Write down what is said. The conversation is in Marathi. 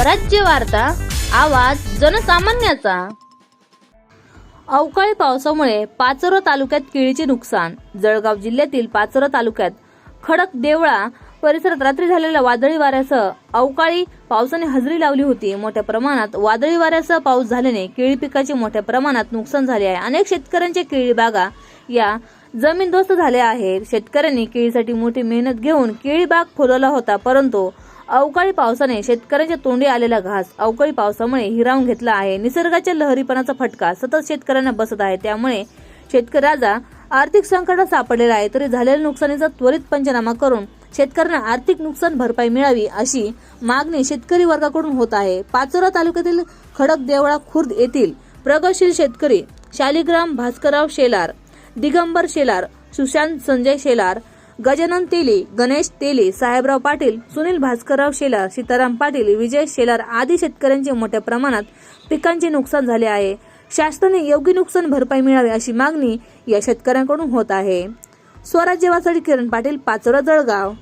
स्वराज्य वार्ता आवाज जनसामान्याचा. अवकाळी पावसामुळे पाचोरा तालुक्यात केळीचे नुकसान. जळगाव जिल्ह्यातील पाचोरा तालुक्यात खडक देवळा परिसरात रात्री झालेल्या वादळी वाऱ्यासह अवकाळी पावसाने हजेरी लावली होती. मोठ्या प्रमाणात वादळी वाऱ्यासह पाऊस झाल्याने केळी पिकाचे मोठ्या प्रमाणात नुकसान झाले आहे. अनेक शेतकऱ्यांच्या केळी बागा या जमीनदोस्त झाल्या आहेत. शेतकऱ्यांनी केळीसाठी मोठी मेहनत घेऊन केळी बाग फुलवला होता परंतु अवकाळी पावसाने शेतकऱ्यांच्या तोंडी आलेला घास अवकाळी पावसामुळे हिरावून घेतला आहे. निसर्गाच्या लहरीपणाचा फटका सतत शेतकऱ्यांना बसत आहे. त्यामुळे शेतकऱ्याचा आर्थिक संकटात सापडलेला आहे. तरी झालेल्या नुकसानीचा त्वरित पंचनामा करून शेतकऱ्यांना आर्थिक नुकसान भरपाई मिळावी अशी मागणी शेतकरी वर्गाकडून होत आहे. पाचोरा तालुक्यातील खडक देवळा खुर्द येथील प्रगतशील शेतकरी शालिग्राम भास्करराव शेलार दिगंबर शेलार सुशांत संजय शेलार गजानन तेली गणेश तेली साहेबराव पाटील सुनील भास्करराव शेलार सीताराम पाटील विजय शेलार आदी शेतकऱ्यांचे मोठ्या प्रमाणात पिकांचे नुकसान झाले आहे. शासनाने योग्य नुकसान भरपाई मिळावी अशी मागणी या शेतकऱ्यांकडून होत आहे. स्वराज्यवासाठी किरण पाटील पाचोरा जळगाव.